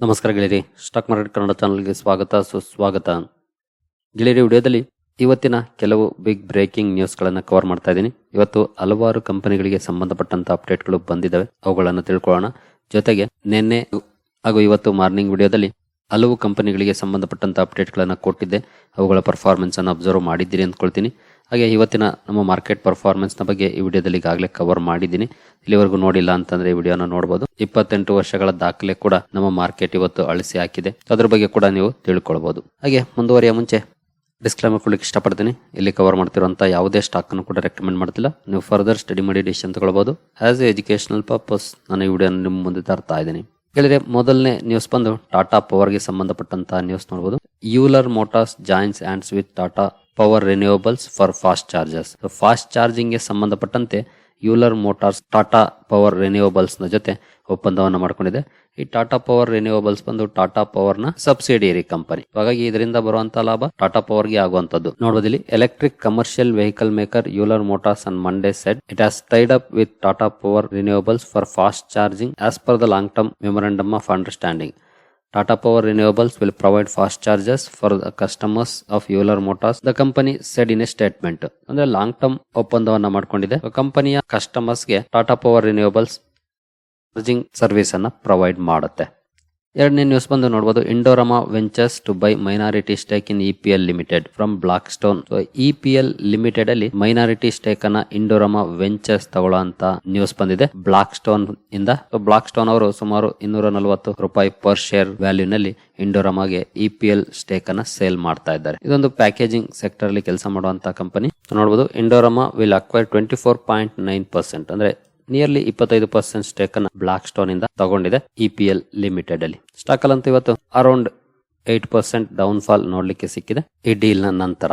ನಮಸ್ಕಾರ ಗೆಳೆಯರಿ stock market Kannada ಚಾನಲ್ಗೆ ಸ್ವಾಗತ, ಸುಸ್ವಾಗತ. ಗೆಳೆಯರಿ ವಿಡಿಯೋದಲ್ಲಿ ಇವತ್ತಿನ ಕೆಲವು ಬಿಗ್ ಬ್ರೇಕಿಂಗ್ ನ್ಯೂಸ್ಗಳನ್ನು ಕವರ್ ಮಾಡ್ತಾ ಇದ್ದೀನಿ. ಇವತ್ತು ಹಲವಾರು ಕಂಪನಿಗಳಿಗೆ ಸಂಬಂಧಪಟ್ಟಂತ ಅಪ್ಡೇಟ್ಗಳು ಬಂದಿದ್ದಾವೆ. ಅವುಗಳನ್ನು ತಿಳ್ಕೊಳ್ಳೋಣ. ಜೊತೆಗೆ ನಿನ್ನೆ ಹಾಗೂ ಇವತ್ತು ಮಾರ್ನಿಂಗ್ ವಿಡಿಯೋದಲ್ಲಿ ಹಲವು ಕಂಪನಿಗಳಿಗೆ ಸಂಬಂಧಪಟ್ಟಂತ ಅಪ್ಡೇಟ್ಗಳನ್ನು ಕೊಟ್ಟಿದ್ದೆ. ಅವುಗಳ ಪರ್ಫಾರ್ಮೆನ್ಸನ್ನು ಅಬ್ಸರ್ವ್ ಮಾಡಿದ್ದೀರಿ ಅಂದ್ಕೊಳ್ತೀನಿ. ಹಾಗೆ ಇವತ್ತಿನ ನಮ್ಮ ಮಾರ್ಕೆಟ್ ಪರ್ಫಾರ್ಮೆನ್ಸ್ನ ಬಗ್ಗೆ ಈ ವಿಡಿಯೋದಲ್ಲಿ ಈಗಾಗಲೇ ಕವರ್ ಮಾಡಿದ್ದೀನಿ. ಇಲ್ಲಿವರೆಗೂ ನೋಡಿಲ್ಲ ಅಂತಂದ್ರೆ ಈ ವಿಡಿಯೋನ ನೋಡಬಹುದು ಇಪ್ಪತ್ತೆಂಟು ವರ್ಷಗಳ ದಾಖಲೆ ಕೂಡ ನಮ್ಮ ಮಾರ್ಕೆಟ್ ಇವತ್ತು ಅಳಿಸಿ ಹಾಕಿದೆ. ಅದ್ರ ಬಗ್ಗೆ ಕೂಡ ನೀವು ತಿಳ್ಕೊಳ್ಬಹುದು ಹಾಗೆ ಮುಂದುವರಿಯ ಮುಂಚೆ ಡಿಸ್ಕ್ಲೇಮರ್ ಕೊಡ್ಲಿಕ್ಕೆ ಇಷ್ಟಪಡ್ತೀನಿ. ಇಲ್ಲಿ ಕವರ್ ಮಾಡ್ತಿರುವಂಥ ಯಾವುದೇ ಸ್ಟಾಕ್ ಅನ್ನು ಕೂಡ ರೆಕಮೆಂಡ್ ಮಾಡ್ತಿಲ್ಲ. ನೀವು ಫರ್ದರ್ ಸ್ಟಡಿ ಮಾಡಿ ಡಿಸಿಷನ್ ತಗೊಳ್ಬೋದು. ಆಸ್ ಎ ಎಜುಕೇಶನಲ್ ಪರ್ಪಸ್ ನಾನು ಈ ವಿಡಿಯೋ ನಿಮ್ಮ ಮುಂದೆ ತರ್ತಾ ಇದ್ದೀನಿ. ಹೇಳಿದ್ರೆ ಮೊದಲನೇ ನ್ಯೂಸ್ ಬಂದು ಟಾಟಾ ಪವರ್ಗೆ ಸಂಬಂಧಪಟ್ಟಂತಹ ನ್ಯೂಸ್ ನೋಡಬಹುದು Euler Motors joins hands with Tata Power Renewables for fast chargers fast ಚಾರ್ಜಿಂಗ್ಗೆ ಸಂಬಂಧಪಟ್ಟಂತೆ ಯೂಲರ್ ಮೋಟಾರ್ಸ್ ಟಾಟಾ ಪವರ್ ರಿನ್ಯೂವಬಲ್ಸ್ನ ನ ಜೊತೆ ಒಪ್ಪಂದವನ್ನು ಮಾಡಿಕೊಂಡಿದೆ. ಈ ಟಾಟಾ ಪವರ್ ರಿನ್ಯೂವಬಲ್ಸ್ ಬಂದು ಟಾಟಾ ಪವರ್ನ ಸಬ್ಸಿಡಿಯರಿ ಕಂಪನಿ ಹಾಗಾಗಿ ಇದರಿಂದ ಬರುವಂತಹ ಲಾಭ ಟಾಟಾ ಪವರ್ಗೆ ಆಗುವಂತದ್ದು ನೋಡಬಹುದು ಇಲ್ಲಿ electric commercial vehicle maker Euler Motors and Monday said it has tied up with Tata Power Renewables for fast charging as per the long term memorandum of understanding Tata Power Renewables will provide fast chargers for the customers of Euler Motors. The company said in a statement. ಅಂದ್ರೆ long term ಒಪ್ಪಂದವನ್ನ ಮಾಡ್ಕೊಂಡಿದೆ ಕಂಪನಿಯ ಕಸ್ಟಮರ್ಸ್ಗೆ Tata power renewables charging service ಅನ್ನ provide ಮಾಡುತ್ತೆ ಎರಡನೇ news ಬಂದು ನೋಡಬಹುದು Indorama ventures to buy minority stake in EPL limited from Blackstone EPL limited ಅಲ್ಲಿ ಮೈನಾರಿಟಿ ಸ್ಟೇಕ್ ಅನ್ನ ಇಂಡೋರಮಾ ವೆಂಚರ್ಸ್ ತಗೊಳ್ಳೋಂತ ನ್ಯೂಸ್ ಬಂದಿದೆ. ಬ್ಲಾಕ್ ಸ್ಟೋನ್ ಇಂದ. ಬ್ಲಾಕ್ ಸ್ಟೋನ್ ಅವರು ಸುಮಾರು ಇನ್ನೂರ ನಲವತ್ತು ರೂಪಾಯಿ ಪರ್ ಶೇರ್ ವ್ಯಾಲ್ಯೂ ನಲ್ಲಿ ಇಂಡೋರಮಾಗೆ ಇಪಿಎಲ್ ಸ್ಟೇಕ್ ಅನ್ನ ಸೇಲ್ ಮಾಡ್ತಾ ಇದ್ದಾರೆ. ಇದೊಂದು ಪ್ಯಾಕೇಜಿಂಗ್ ಸೆಕ್ಟರ್ ಅಲ್ಲಿ ಕೆಲಸ ಮಾಡುವಂತ ಕಂಪನಿ ನೋಡಬಹುದು Indorama will acquire twenty four point nine percent ಅಂದ್ರೆ ನಿಯರ್ಲಿ ಇಪ್ಪತ್ತೈದು ಪರ್ಸೆಂಟ್ ಸ್ಟೇಕ್ ಅನ್ನ ಬ್ಲಾಕ್ ಸ್ಟೋನ್ ಇಂದ ತಗೊಂಡಿದೆ ಇ ಪಿ ಎಲ್ ಲಿಮಿಟೆಡ್ ಅಲ್ಲಿ. ಸ್ಟಾಕ್ ಅಲ್ಲಿ ಇವತ್ತು around eight percent down fall ನೋಡ್ಲಿಕ್ಕೆ ಸಿಕ್ಕಿದೆ. ಈ ಡೀಲ್ ನಂತರ.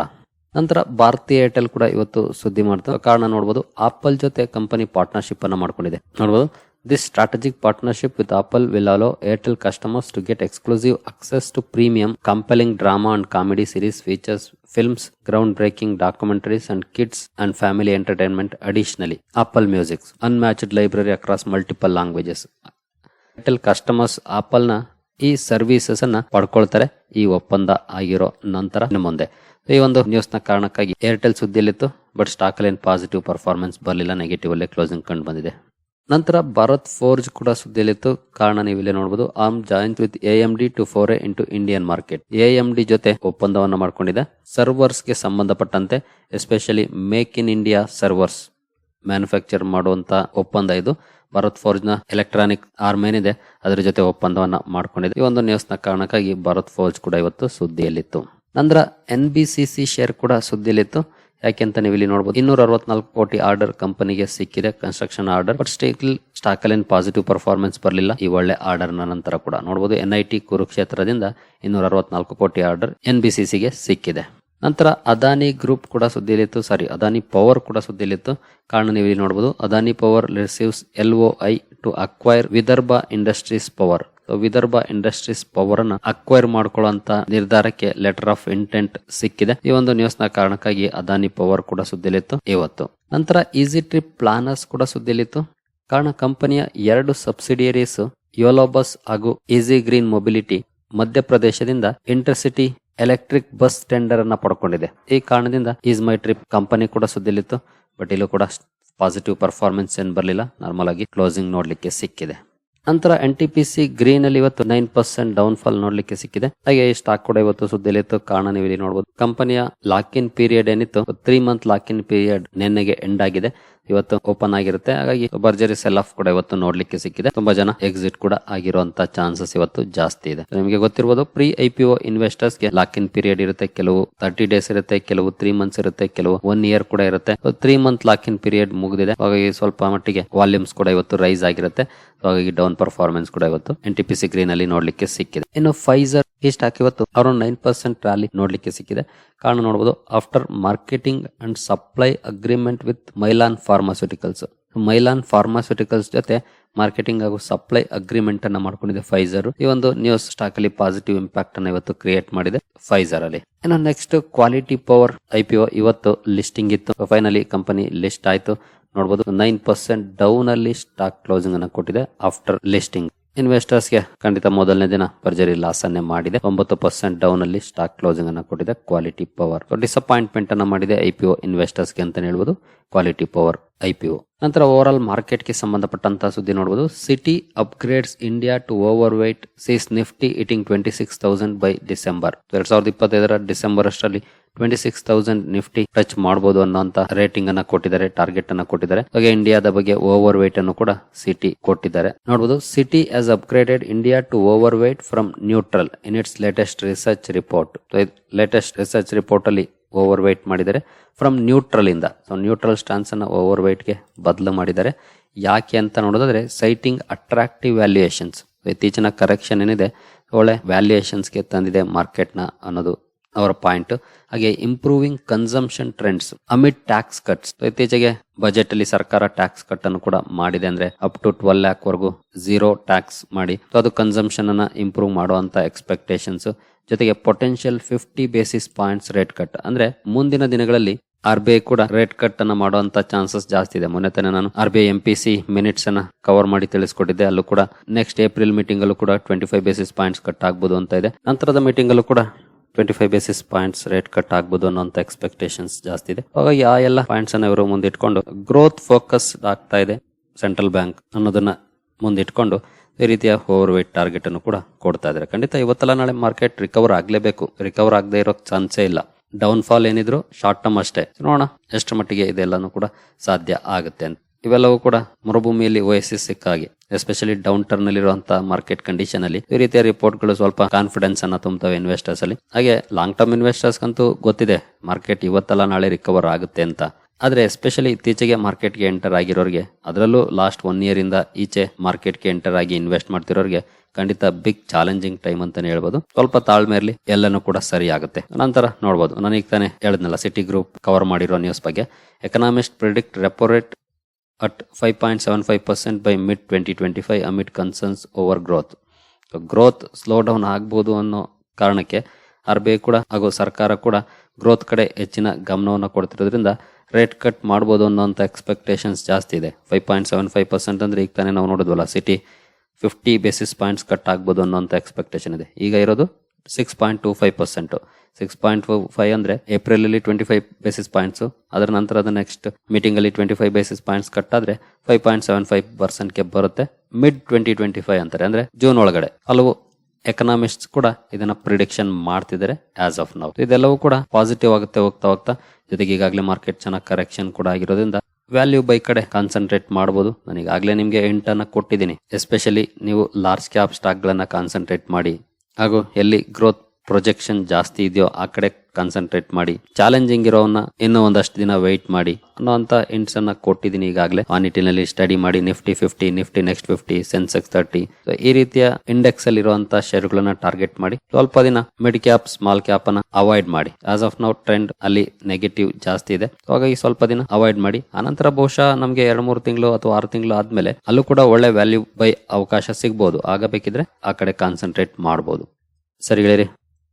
ನಂತರ ಭಾರತೀಯ ಏರ್ಟೆಲ್ ಕೂಡ ಇವತ್ತು ಸುದ್ದಿ ಮಾಡ್ತಾ ಕಾರಣ ನೋಡಬಹುದು ಆಪಲ್ ಜೊತೆ ಕಂಪನಿ ಪಾರ್ಟ್ನರ್ಶಿಪ್ ಅನ್ನ ಮಾಡ್ಕೊಂಡಿದೆ. ನೋಡಬಹುದು this strategic partnership with Apple will allow Airtel customers to get exclusive access to premium, compelling drama and comedy series features, films, groundbreaking documentaries, and kids and family entertainment. Additionally, Apple Music's unmatched library across multiple languages. Airtel customers, Apple na ಈ services ಅನ್ನ ಪಡ್ಕೊಳ್ತಾರೆ ಈ ಒಪ್ಪಂದ ಆಗಿರೋ ನಂತರ ಮುಂದೆ ಈ ಒಂದು ನ್ಯೂಸ್ನ ಕಾರಣಕ್ಕಾಗಿ ಏರ್ಟೆಲ್ ಸುದ್ದಿಯಲ್ಲಿತ್ತು ಬಟ್ ಸ್ಟಾಕ್ ಅಲ್ಲಿ ಪಾಸಿಟಿವ್ ಪರ್ಫಾರ್ಮೆನ್ಸ್ ಬರಲಿಲ್ಲ ನೆಗೆಟಿವ್ ಅಲ್ಲೇ ಕ್ಲೋಸಿಂಗ್ ಕಂಡು ಬಂದಿದೆ ನಂತರ ಭಾರತ್ ಫೋರ್ಜ್ ಕೂಡ ಸುದ್ದಿಯಲ್ಲಿತ್ತು. ಕಾರಣ ನೀವು ಇಲ್ಲಿ ನೋಡಬಹುದು am joint with A M D to foray into Indian market A M D ಜೊತೆ ಒಪ್ಪಂದವನ್ನು ಮಾಡಿಕೊಂಡಿದೆ. ಸರ್ವರ್ಸ್ಗೆ ಸಂಬಂಧಪಟ್ಟಂತೆ especially make in India servers manufacture ಮಾಡುವಂತ ಒಪ್ಪಂದ ಇದು. ಭರತ್ ಫೋರ್ಜ್ನ ಎಲೆಕ್ಟ್ರಾನಿಕ್ ಆರ್ಮ್ ಏನಿದೆ, ಅದರ ಜೊತೆ ಒಪ್ಪಂದವನ್ನ ಮಾಡಿಕೊಂಡಿದೆ. ಈ ಒಂದು ನ್ಯೂಸ್ನ ಕಾರಣಕ್ಕಾಗಿ ಭರತ್ ಫೋರ್ಜ್ ಕೂಡ ಇವತ್ತು ಸುದ್ದಿಯಲ್ಲಿತ್ತು. ನಂತರ N B C C share ಕೂಡ ಸುದ್ದಿಯಲ್ಲಿತ್ತು. ಯಾಕೆಂತ ನೀವು ಇಲ್ಲಿ ನೋಡಬಹುದು ಇನ್ನೂರ ಅರವತ್ನಾಲ್ಕು ಕೋಟಿ ಆರ್ಡರ್ ಕಂಪನಿಗೆ ಸಿಕ್ಕಿದೆ construction order, but stake stock ಅಲ್ಲಿ ಪಾಸಿಟಿವ್ ಪರ್ಫಾರ್ಮೆನ್ಸ್ ಬರಲಿಲ್ಲ. ಈ ಒಳ್ಳೆ ಆರ್ಡರ್ನ ನಂತರ ಕೂಡ ನೋಡಬಹುದು ಎನ್ಐಟಿ ಕುರುಕ್ಷೇತ್ರದಿಂದ ಇನ್ನೂರ ಅರವತ್ನಾಲ್ಕು ಕೋಟಿ ಆರ್ಡರ್ ಎನ್ ಬಿ ಸಿಗೆ ಸಿಕ್ಕಿದೆ. ನಂತರ ಅದಾನಿ ಗ್ರೂಪ್ ಕೂಡ ಸುದ್ದಿಯಲ್ಲಿತ್ತು. ಸಾರಿ ಅದಾನಿ ಪವರ್ ಕೂಡ ಸುದ್ದಿಯಲ್ಲಿತ್ತು. ಕಾರಣ ನೀವು ಇಲ್ಲಿ ನೋಡಬಹುದು Adani Power receives L O I to acquire Vidarbha Industries Power. Vidarbha Industries Power ಅನ್ನ ಅಕ್ವೈರ್ ಮಾಡ್ಕೊಳ್ಳುವಂತ ನಿರ್ಧಾರಕ್ಕೆ ಲೆಟರ್ ಆಫ್ ಇಂಟೆಂಟ್ ಸಿಕ್ಕಿದೆ. ಈ ಒಂದು ನ್ಯೂಸ್ನ ಕಾರಣಕ್ಕಾಗಿ ಅದಾನಿ ಪವರ್ ಕೂಡ ಸುದ್ದಿಯಲ್ಲಿತ್ತು ಇವತ್ತು. ನಂತರ ಈಸಿ ಟ್ರಿಪ್ ಪ್ಲಾನರ್ಸ್ ಕೂಡ ಸುದ್ದಿಯಲ್ಲಿತ್ತು. ಕಾರಣ ಕಂಪನಿಯ ಎರಡು ಸಬ್ಸಿಡಿಯರೀಸ್ ಯೋಲೋಬಸ್ ಹಾಗೂ ಈಸಿ ಗ್ರೀನ್ ಮೊಬಿಲಿಟಿ ಮಧ್ಯಪ್ರದೇಶದಿಂದ ಇಂಟರ್ಸಿಟಿ ಎಲೆಕ್ಟ್ರಿಕ್ ಬಸ್ ಟೆಂಡರ್ ಅನ್ನ ಪಡ್ಕೊಂಡಿದೆ. ಈ ಕಾರಣದಿಂದ ಈಸ್ ಮೈ ಟ್ರಿಪ್ ಕಂಪನಿ ಕೂಡ ಸುದ್ದಿಲಿತ್ತು, ಬಟ್ ಇಲ್ಲೂ ಕೂಡ ಪಾಸಿಟಿವ್ ಪರ್ಫಾರ್ಮೆನ್ಸ್ ಏನ್ ಬರಲಿಲ್ಲ. ನಾರ್ಮಲ್ ಆಗಿ ಕ್ಲೋಸಿಂಗ್ ನೋಡ್ಲಿಕ್ಕೆ ಸಿಕ್ಕಿದೆ. ನಂತರ N T P C Green ಅಲ್ಲಿ ಇವತ್ತು ನೈನ್ ಪರ್ಸೆಂಟ್ ಡೌನ್ ಫಾಲ್ ನೋಡ್ಲಿಕ್ಕೆ ಸಿಕ್ಕಿದೆ. ಹಾಗೆ ಈ ಸ್ಟಾಕ್ ಕೂಡ ಇವತ್ತು ಸುದ್ದಿಲಿತ್ತು. ಕಾರಣ ನೀವು ಇಲ್ಲಿ ನೋಡಬಹುದು ಕಂಪನಿಯ ಲಾಕ್ ಇನ್ ಪೀರಿಯಡ್ ಏನಿತ್ತು? Three month lock in period ನಿನ್ನೆಗೆ end ಆಗಿದೆ. ಇವತ್ತು ಓಪನ್ ಆಗಿರುತ್ತೆ. ಹಾಗಾಗಿ ಭರ್ಜರಿ ಸೆಲ್ ಆಫ್ ಕೂಡ ಇವತ್ತು ನೋಡ್ಲಿಕ್ಕೆ ಸಿಕ್ಕಿದೆ. ತುಂಬಾ ಜನ ಎಕ್ಸಿಟ್ ಕೂಡ ಆಗಿರುವಂತ ಚಾನ್ಸಸ್ ಇವತ್ತು ಜಾಸ್ತಿ ಇದೆ. ನಿಮಗೆ ಗೊತ್ತಿರಬಹುದು ಪ್ರೀ ಐ ಪಿ ಒ ಇನ್ವೆಸ್ಟರ್ಸ್ಗೆ ಲಾಕ್ ಇನ್ ಪೀರಿಯಡ್ ಇರುತ್ತೆ. ಕೆಲವು ತರ್ಟಿ ಡೇಸ್ ಇರುತ್ತೆ, ಕೆಲವು ತ್ರೀ ಮಂತ್ಸ್ ಇರುತ್ತೆ, ಕೆಲವು ಒನ್ ಇಯರ್ ಕೂಡ ಇರುತ್ತೆ. Three month lock in period ಮುಗಿದಿದೆ. ಹಾಗಾಗಿ ಸ್ವಲ್ಪ ಮಟ್ಟಿಗೆ ವಾಲ್ಯೂಮ್ಸ್ ಕೂಡ ಇವತ್ತು ರೈಸ್ ಆಗಿರುತ್ತೆ. ಹಾಗಾಗಿ ಡೌನ್ ಪರ್ಫಾರ್ಮೆನ್ಸ್ ಕೂಡ ಇವತ್ತು N T P C Green ಅಲ್ಲಿ ನೋಡ್ಲಿಕ್ಕೆ ಸಿಕ್ಕಿದೆ. ಇನ್ನು ಫೈಸರ್ ಈ ಸ್ಟಾಕ್ ಇವತ್ತು ಅರೌಂಡ್ ನೈನ್ ಪರ್ಸೆಂಟ್ ರ್ಯಾಲಿ ನೋಡಲಿಕ್ಕೆ ಸಿಕ್ಕಿದೆ. ಕಾರಣ ನೋಡಬಹುದು after marketing and supply agreement with Mylan pharmaceuticals Mylan pharmaceuticals ಜೊತೆ ಮಾರ್ಕೆಟಿಂಗ್ ಹಾಗೂ ಸಪ್ಲೈ ಅಗ್ರಿಮೆಂಟ್ ಅನ್ನ ಮಾಡ್ಕೊಂಡಿದೆ ಫೈಸರ್ ಈ ಒಂದು ನ್ಯೂಸ್ ಸ್ಟಾಕ್ ಅಲ್ಲಿ ಪಾಸಿಟಿವ್ ಇಂಪ್ಯಾಕ್ಟ್ ಅನ್ನ ಇವತ್ತು ಕ್ರಿಯೇಟ್ ಮಾಡಿದೆ ಫೈಸರ್ ಅಲ್ಲಿ. ಇನ್ನು ನೆಕ್ಸ್ಟ್ ಕ್ವಾಲಿಟಿ ಪವರ್ ಐ ಇವತ್ತು ಲಿಸ್ಟಿಂಗ್ ಇತ್ತು. ಫೈನಲಿ ಕಂಪನಿ ಲಿಸ್ಟ್ ಆಯ್ತು. ನೋಡಬಹುದು ನೈನ್ ಪರ್ಸೆಂಟ್ ಡೌನ್ ಅಲ್ಲಿ ಸ್ಟಾಕ್ ಕ್ಲೋಸಿಂಗ್ ಅನ್ನ ಕೊಟ್ಟಿದೆ ಆಫ್ಟರ್ ಲಿಸ್ಟಿಂಗ್ ಇನ್ವೆಸ್ಟರ್ಸ್ಗೆ ಖಂಡಿತ ಮೊದಲನೇ ದಿನ ಭರ್ಜರಿ ಲಾಸ್ ಅನ್ನೇ ಮಾಡಿದೆ. ಒಂಬತ್ತು ಪರ್ಸೆಂಟ್ ಡೌನ್ ಅಲ್ಲಿ ಸ್ಟಾಕ್ ಕ್ಲೋಸಿಂಗ್ ಅನ್ನ ಕೊಟ್ಟಿದೆ. ಕ್ವಾಲಿಟಿ ಪವರ್ ಡಿಸಪಾಯಿಂಟ್ಮೆಂಟ್ ಅನ್ನ ಮಾಡಿದೆ ಐಪಿಒ ಇನ್ವೆಸ್ಟರ್ಸ್ಗೆ ಅಂತ ಹೇಳ್ಬೋದು. Quality Power I P O ನಂತರ ಓವರ್ ಆಲ್ ಮಾರ್ಕೆಟ್ಗೆ ಸಂಬಂಧಪಟ್ಟಂತ ಸುದ್ದಿ ನೋಡಬಹುದು Citi upgrades India to overweight sees Nifty hitting twenty six thousand by December ಎರಡ್ ಸಾವಿರದ ಇಪ್ಪತ್ತೈದರ ಡಿಸೆಂಬರ್ ಅಷ್ಟರಲ್ಲಿ twenty six thousand Nifty touch ಮಾಡಬಹುದು ಅನ್ನೋಂತ ರೇಟಿಂಗ್ ಅನ್ನ ಕೊಟ್ಟಿದ್ದಾರೆ ಟಾರ್ಗೆಟ್ ಅನ್ನ ಕೊಟ್ಟಿದ್ದಾರೆ. ಹಾಗೆ ಇಂಡಿಯಾದ ಬಗ್ಗೆ ಓವರ್ ವೇಟ್ ಅನ್ನು ಕೂಡ ಸಿಟಿ ಕೊಟ್ಟಿದ್ದಾರೆ. ನೋಡಬಹುದು Citi has upgraded India to overweight from neutral in its latest research report latest research report ಅಲ್ಲಿ ಓವರ್ ವೇಟ್ ಮಾಡಿದ್ದಾರೆ. ಫ್ರಮ್ ನ್ಯೂಟ್ರಲ್ ಇಂದ. ಸೊ ನ್ಯೂಟ್ರಲ್ ಸ್ಟಾನ್ಸ್ ಅನ್ನ ಓವರ್ಗೆ ಬದಲು ಮಾಡಿದ್ದಾರೆ. ಯಾಕೆ ಅಂತ ನೋಡೋದಾದ್ರೆ ಸೈಟಿಂಗ್ ಅಟ್ರಾಕ್ಟಿವ್ ವ್ಯಾಲ್ಯೂಯೇಷನ್ಸ್ ಇತ್ತೀಚಿನ ಕರೆಕ್ಷನ್ ಏನಿದೆ, ಒಳ್ಳೆ ವ್ಯಾಲ್ಯೂಯೇಷನ್ಸ್ಗೆ ತಂದಿದೆ ಮಾರ್ಕೆಟ್ನ ಅನ್ನೋದು. ಅವರ ಪಾಯಿಂಟ್. ಹಾಗೆ improving consumption trends amid tax cuts ಇತ್ತೀಚೆಗೆ ಬಜೆಟ್ ಅಲ್ಲಿ ಸರ್ಕಾರ ಟ್ಯಾಕ್ಸ್ ಕಟ್ ಅನ್ನು ಕೂಡ ಮಾಡಿದೆ ಅಂದ್ರೆ ಅಪ್ ಟು ಟ್ವೆಲ್ ಲ್ಯಾಕ್ ವರೆಗೂ ಝೀರೋ ಟ್ಯಾಕ್ಸ್ ಮಾಡಿ. ಅದು ಕನ್ಸಂಪ್ಷನ್ ಅನ್ನ ಇಂಪ್ರೂವ್ ಮಾಡುವಂತ ಎಕ್ಸ್ಪೆಕ್ಟೇಷನ್ಸ್ ಜೊತೆಗೆ potential fifty basis points rate cut ಅಂದ್ರೆ ಮುಂದಿನ ದಿನಗಳಲ್ಲಿ ಆರ್ ಬಿ ಐ ಕೂಡ ರೇಟ್ ಕಟ್ ಅನ್ನ ಮಾಡುವಂತ ಚಾನ್ಸಸ್ ಜಾಸ್ತಿ ಇದೆ. ಮೊನ್ನೆ ತಾನೇ ನಾನು R B I M P C minutes ಅನ್ನ ಕವರ್ ಮಾಡಿ ತಿಳಿಸ್ಕೊಟ್ಟಿದ್ದೆ. ಅಲ್ಲೂ ಕೂಡ ನೆಕ್ಸ್ಟ್ ಏಪ್ರಿಲ್ ಮೀಟಿಂಗ್ ಅಲ್ಲೂ ಕೂಡ twenty five basis points cut ಆಗ್ಬೋದು ಅಂತ ಇದೆ. ನಂತರದ ಮೀಟಿಂಗ್ ಅಲ್ಲೂ ಕೂಡ twenty five basis points rate cut ಆಗ್ಬೋದು ಅನ್ನೋಂತ ಎಕ್ಸ್ಪೆಕ್ಟೇಷನ್ಸ್ ಜಾಸ್ತಿ ಇದೆ. ಅವಾಗ ಯಾವ ಎಲ್ಲ ಪಾಯಿಂಟ್ಸ್ ಅನ್ನ ಇವರು ಮುಂದಿಟ್ಕೊಂಡು ಗ್ರೋತ್ ಫೋಕಸ್ ಆಗ್ತಾ ಇದೆ ಸೆಂಟ್ರಲ್ ಬ್ಯಾಂಕ್ ಅನ್ನೋದನ್ನ ಮುಂದಿಟ್ಕೊಂಡು ಈ ರೀತಿಯ ಓವರ್ ವೇಟ್ ಟಾರ್ಗೆಟ್ ಅನ್ನು ಕೂಡ ಕೊಡ್ತಾ ಇದ್ದಾರೆ ಖಂಡಿತ ಇವತ್ತೆಲ್ಲ ನಾಳೆ ಮಾರ್ಕೆಟ್ ರಿಕವರ್ ಆಗ್ಲೇಬೇಕು. ರಿಕವರ್ ಆಗದೆ ಇರೋ ಚಾನ್ಸೇ ಇಲ್ಲ. ಡೌನ್ ಫಾಲ್ ಏನಿದ್ರು ಶಾರ್ಟ್ ಟರ್ಮ್ ಅಷ್ಟೇ. ನೋಡೋಣ ಎಷ್ಟು ಮಟ್ಟಿಗೆ ಇದೆಲ್ಲಾನು ಕೂಡ ಸಾಧ್ಯ ಆಗುತ್ತೆ ಅಂತ. ಇವೆಲ್ಲವೂ ಕೂಡ ಮರುಭೂಮಿಯಲ್ಲಿ ಓಎಸ್ಎಸ್ ಸಿಕ್ಕಾಗಿ ಎಸ್ಪೆಷಲಿ ಡೌನ್ ಟರ್ನ್ ಅಲ್ಲಿರುವಂತಹ ಮಾರ್ಕೆಟ್ ಕಂಡೀಷನ್ ಅಲ್ಲಿ ಈ ರೀತಿಯ ರಿಪೋರ್ಟ್ಗಳು ಸ್ವಲ್ಪ ಕಾನ್ಫಿಡೆನ್ಸ್ ಅನ್ನ ತುಂಬುತ್ತವೆ ಇನ್ವೆಸ್ಟರ್ಸ್ ಅಲ್ಲಿ. ಹಾಗೆ ಲಾಂಗ್ ಟರ್ಮ್ ಇನ್ವೆಸ್ಟರ್ಸ್ ಅಂತೂ ಗೊತ್ತಿದೆ ಮಾರ್ಕೆಟ್ ಇವತ್ತಲ್ಲ ನಾಳೆ ರಿಕವರ್ ಆಗುತ್ತೆ ಅಂತ. ಆದ್ರೆ ಎಸ್ಪೆಷಲಿ ಇತ್ತೀಚೆಗೆ ಮಾರ್ಕೆಟ್ಗೆ ಎಂಟರ್ ಆಗಿರೋರಿಗೆ, ಅದರಲ್ಲೂ ಲಾಸ್ಟ್ ಒನ್ ಇಯರ್ ಇಂದ ಈಚೆ ಮಾರ್ಕೆಟ್ಗೆ ಎಂಟರ್ ಆಗಿ ಇನ್ವೆಸ್ಟ್ ಮಾಡ್ತಿರೋರಿಗೆ ಖಂಡಿತ ಬಿಗ್ ಚಾಲೆಂಜಿಂಗ್ ಟೈಮ್ ಅಂತಾನೆ ಹೇಳ್ಬೋದು. ಸ್ವಲ್ಪ ತಾಳ್ಮೆ ಇರಲಿ ಎಲ್ಲನೂ ಕೂಡ ಸರಿ ಆಗುತ್ತೆ. ನಂತರ ನೋಡ್ಬೋದು. ನಾನು ಈಗ ತಾನೇ ಹೇಳಿದ್ನಲ್ಲ ಸಿಟಿ ಗ್ರೂಪ್ ಕವರ್ ಮಾಡಿರೋ ನ್ಯೂಸ್ ಬಗ್ಗೆ. Economist predict repo rate percent by mid twenty twenty five amid concerns over growth growth slowdown ಆಗ್ಬೋದು ಅನ್ನೋ ಕಾರಣಕ್ಕೆ ಆರ್ ಬಿ ಐ ಕೂಡ ಹಾಗೂ ಸರ್ಕಾರ ಕೂಡ ಗ್ರೋತ್ ಕಡೆ ಹೆಚ್ಚಿನ ಗಮನವನ್ನು ಕೊಡ್ತಿರೋದ್ರಿಂದ ರೇಟ್ ಕಟ್ ಮಾಡ್ಬೋದು ಅನ್ನೋಂಥ ಎಕ್ಸ್ಪೆಕ್ಟೇಷನ್ಸ್ ಜಾಸ್ತಿ ಇದೆ. Five point seven five percent ಅಂದರೆ ಈಗ ತಾನೇ ನಾವು ನೋಡಿದ್ವಲ್ಲ Citi fifty basis points cut ಆಗ್ಬೋದು ಅನ್ನೋಂಥ ಎಕ್ಸ್ಪೆಕ್ಟೇಷನ್ ಇದೆ. ಈಗ ಇರೋದು six point two five percent six point five ಅಂದ್ರೆ ಏಪ್ರಿಲ್ ಅಲ್ಲಿ ಟ್ವೆಂಟಿ ಫೈವ್ ಬೇಸಿಸ್ ಪಾಯಿಂಟ್ಸ್ ಅದರ ನಂತರ ಅದು ನೆಕ್ಸ್ಟ್ ಮೀಟಿಂಗ್ ಅಲ್ಲಿ twenty five basis points cut ಆದ್ರೆ ಫೈವ್ ಪಾಯಿಂಟ್ ಸೆವೆನ್ ಫೈವ್ ಪರ್ಸೆಂಟ್ಗೆ ಬರುತ್ತೆ. ಮಿಡ್ ಟ್ವೆಂಟಿ ಟ್ವೆಂಟಿ ಫೈವ್ ಅಂತಾರೆ. ಅಂದ್ರೆ ಜೂನ್ ಒಳಗಡೆ. ಹಲವು ಎಕನಾಮಿಸ್ಟ್ ಕೂಡ ಇದನ್ನ ಪ್ರಿಡಿಕ್ಷನ್ ಮಾಡ್ತಿದ್ದಾರೆ ಆಸ್ ಆಫ್ ನೌ ಇದೆಲ್ಲವೂ ಕೂಡ ಪಾಸಿಟಿವ್ ಆಗುತ್ತೆ ಹೋಗ್ತಾ ಹೋಗ್ತಾ. ಜೊತೆಗೆ ಈಗಾಗಲೇ ಮಾರ್ಕೆಟ್ ಚೆನ್ನಾಗಿ ಕರೆಕ್ಷನ್ ಕೂಡ ಆಗಿರೋದ್ರಿಂದ ವ್ಯಾಲ್ಯೂ ಬೈ ಕಡೆ ಕಾನ್ಸಂಟ್ರೇಟ್ ಮಾಡಬಹುದು ನಾನು ಈಗಾಗಲೇ ನಿಮಗೆ ಎಂಟನ್ನು ಕೊಟ್ಟಿದ್ದೀನಿ. ಎಸ್ಪೆಷಲಿ ನೀವು ಲಾರ್ಜ್ ಕ್ಯಾಪ್ ಸ್ಟಾಕ್ ಗಳನ್ನ ಕಾನ್ಸಂಟ್ರೇಟ್ ಮಾಡಿ. ಹಾಗೂ ಎಲ್ಲಿ ಗ್ರೋತ್ ಪ್ರೊಜೆಕ್ಷನ್ ಜಾಸ್ತಿ ಇದೆಯೋ ಆ ಕಡೆ ಕಾನ್ಸಂಟ್ರೇಟ್ ಮಾಡಿ ಚಾಲೆಂಜಿಂಗ್ ಇರೋವನ್ನ ಇನ್ನೂ ಒಂದಷ್ಟು ದಿನ ವೆಯ್ಟ್ ಮಾಡಿ ಅನ್ನೋಂತ ಇಂಟ್ಸ್ ಅನ್ನ ಕೊಟ್ಟಿದ್ದೀನಿ ಈಗಾಗಲೇ. ಆ ನಿಟ್ಟಿನಲ್ಲಿ ಸ್ಟಡಿ ಮಾಡಿ Nifty fifty Nifty next fifty Sensex thirty ಈ ರೀತಿಯ ಇಂಡೆಕ್ಸ್ ಅಲ್ಲಿ ಇರುವಂತಹ ಶೇರುಗಳನ್ನ ಟಾರ್ಗೆಟ್ ಮಾಡಿ, ಸ್ವಲ್ಪ ದಿನ ಮಿಡ್ ಕ್ಯಾಪ್ ಸ್ಮಾಲ್ ಕ್ಯಾಪ್ ಅನ್ನ ಅವಾಯ್ಡ್ ಮಾಡಿ. ಆಸ್ ಆಫ್ ನೌ ಟ್ರೆಂಡ್ ಅಲ್ಲಿ ನೆಗೆಟಿವ್ ಜಾಸ್ತಿ ಇದೆ. ಹಾಗಾಗಿ ಸ್ವಲ್ಪ ದಿನ ಅವಾಯ್ಡ್ ಮಾಡಿ. ಆನಂತರ ಬಹುಶಃ ನಮಗೆ ಎರಡು ಮೂರು ತಿಂಗಳು ಅಥವಾ ಆರು ತಿಂಗಳು ಆದ್ಮೇಲೆ ಅಲ್ಲೂ ಕೂಡ ಒಳ್ಳೆ ವ್ಯಾಲ್ಯೂ ಬೈ ಅವಕಾಶ ಸಿಗಬಹುದು ಆಗಬೇಕಿದ್ರೆ ಆ ಕಡೆ ಕಾನ್ಸಂಟ್ರೇಟ್ ಮಾಡಬಹುದು ಸರಿ ಗೆಳೆಯರಿ